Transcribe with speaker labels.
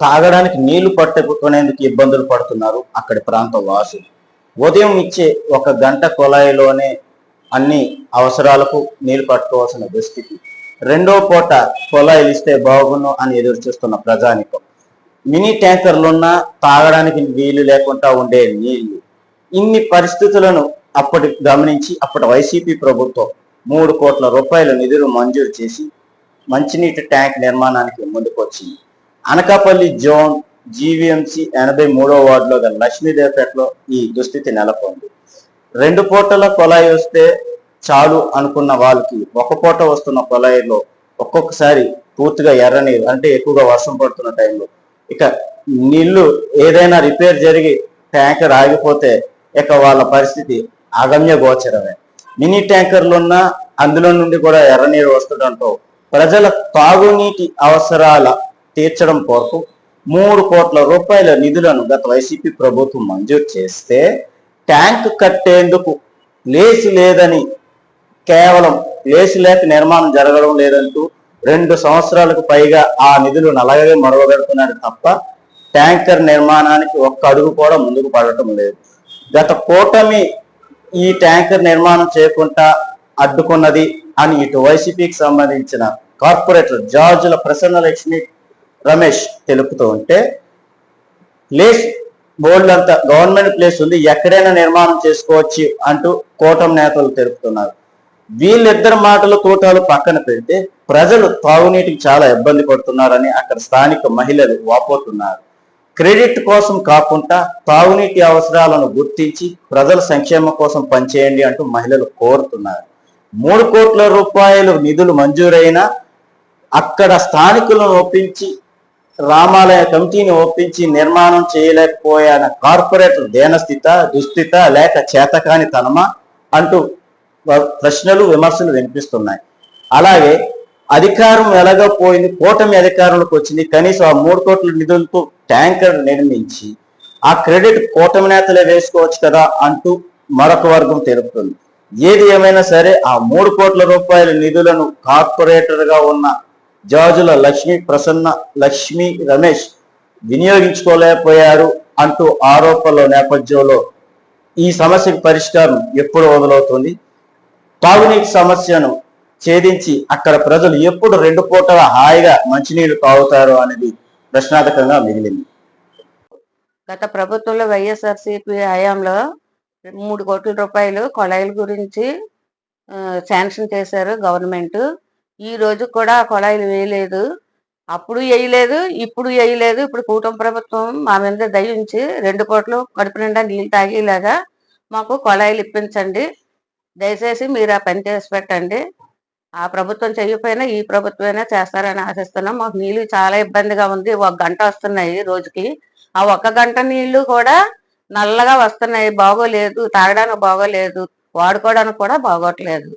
Speaker 1: తాగడానికి నీళ్ళు పట్టుకునేందుకు ఇబ్బందులు పడుతున్నారు అక్కడి ప్రాంత వాసులు. ఉదయం ఇచ్చే ఒక గంట కుళాయిలోనే అన్ని అవసరాలకు నీళ్ళు పట్టుకోవాల్సిన దుస్థితి. రెండో పూట కుళాయిలు ఇస్తే బాగుండు అని ఎదురు చూస్తున్న ప్రజానికం. మినీ ట్యాంకర్లున్నా తాగడానికి వీలు లేకుండా ఉండే నీళ్ళు. ఇన్ని పరిస్థితులను అప్పటి గమనించి అప్పటి వైసీపీ ప్రభుత్వం మూడు కోట్ల రూపాయల నిధులు మంజూరు చేసి మంచినీటి ట్యాంక్ నిర్మాణానికి ముందుకొచ్చింది. అనకాపల్లి జోన్ జీవీఎంసీ ఎనభై మూడో వార్డులో గల లక్ష్మీదేవపేటలో ఈ దుస్థితి నెలకొంది. రెండు పూటల కొలాయి వస్తే చాలు అనుకున్న వాళ్ళకి ఒక పూట వస్తున్న కొలాయిలో ఒక్కొక్కసారి పూర్తిగా ఎర్రనీరు అంటే ఎక్కువగా వర్షం పడుతున్న టైంలో. ఇక నీళ్ళు ఏదైనా రిపేర్ జరిగి ట్యాంకర్ ఆగిపోతే ఇక వాళ్ళ పరిస్థితి అగమ్య గోచరమే. మినీ ట్యాంకర్లున్న అందులో నుండి కూడా ఎర్రనీరు వస్తుండటంతో ప్రజల తాగునీటి అవసరాల తీర్చడం కొరకు మూడు కోట్ల రూపాయల నిధులను గత వైసీపీ ప్రభుత్వం మంజూరు చేస్తే ట్యాంక్ కట్టేందుకు లేసి లేదని కేవలం లేసి లేక నిర్మాణం జరగడం లేదంటూ రెండు సంవత్సరాలకు పైగా ఆ నిధులు అలాగే మరవబెడుతున్నాడు తప్ప ట్యాంకర్ నిర్మాణానికి ఒక్క అడుగు కూడా ముందుకు పడటం లేదు. గత కూటమి ఈ ట్యాంకర్ నిర్మాణం చేయకుండా అడ్డుకున్నది అని ఇటు వైసీపీకి సంబంధించిన కార్పొరేటర్ జార్జుల ప్రసన్న లక్ష్మి రమేష్ తెలుపుతూ ఉంటే ప్లేస్ బోర్డు అంతా గవర్నమెంట్ ప్లేస్ ఉంది ఎక్కడైనా నిర్మాణం చేసుకోవచ్చు అంటూ కూటమి నేతలు తెలుపుతున్నారు. వీళ్ళిద్దరి మాటలు తోటాలు పక్కన పెడితే ప్రజలు తాగునీటికి చాలా ఇబ్బంది పడుతున్నారని అక్కడ స్థానిక మహిళలు వాపోతున్నారు. క్రెడిట్ కోసం కాకుండా తాగునీటి అవసరాలను గుర్తించి ప్రజల సంక్షేమం కోసం పనిచేయండి అంటూ మహిళలు కోరుతున్నారు. మూడు కోట్ల రూపాయలు నిధులు మంజూరైనా అక్కడ స్థానికులను ఒప్పించి రామాలయ కమిటీని ఒప్పించి నిర్మాణం చేయలేకపోయాన. కార్పొరేటర్ దేనస్థిత దుస్థిత లేక చేతకాని తనమా అంటూ ప్రశ్నలు విమర్శలు వినిపిస్తున్నాయి. అలాగే అధికారం ఎలాగపోయింది కూటమి అధికారంలోకి వచ్చింది కనీసం ఆ మూడు కోట్ల నిధులతో ట్యాంకర్ నిర్మించి ఆ క్రెడిట్ కూటమి నేతలే వేసుకోవచ్చు కదా అంటూ మరొక వర్గం తెలుపుతుంది. ఏది ఏమైనా సరే ఆ మూడు కోట్ల రూపాయల నిధులను కార్పొరేటర్గా ఉన్న జాజుల లక్ష్మి ప్రసన్న లక్ష్మి రమేష్ వినియోగించుకోలేకపోయారు అంటూ ఆరోపణల నేపథ్యంలో ఈ సమస్యకు పరిష్కారం ఎప్పుడు మొదలవుతుంది? తాగునీటి సమస్యను ఛేదించి అక్కడ ప్రజలు ఎప్పుడు రెండు పూటల హాయిగా మంచినీళ్ళు తాగుతారు అనేది ప్రశ్నార్థకంగా మిగిలింది.
Speaker 2: గత ప్రభుత్వంలో వైఎస్ఆర్సీపీ హయాంలో మూడు కోట్ల రూపాయలు కొళాయిల గురించి శాంక్షన్ చేశారు గవర్నమెంట్. ఈ రోజు కూడా ఆ కొళాయిలు వేయలేదు. అప్పుడు వేయలేదు ఇప్పుడు వేయలేదు. ఇప్పుడు కూటమి ప్రభుత్వం మా మీద దయ ఉంచి రెండు కోట్లు కడుపు నిండా నీళ్ళు తాగేలాగా మాకు కొళాయిలు ఇప్పించండి. దయచేసి మీరు ఆ పని చేసి పెట్టండి. ఆ ప్రభుత్వం చేయకపోయినా ఈ ప్రభుత్వమైనా చేస్తారని ఆశిస్తున్నాం. మాకు నీళ్ళు చాలా ఇబ్బందిగా ఉంది. ఒక గంట వస్తున్నాయి రోజుకి. ఆ ఒక్క గంట నీళ్ళు కూడా నల్లగా వస్తున్నాయి. బాగోలేదు. తాగడానికి బాగోలేదు. వాడుకోవడానికి కూడా బాగోట్లేదు.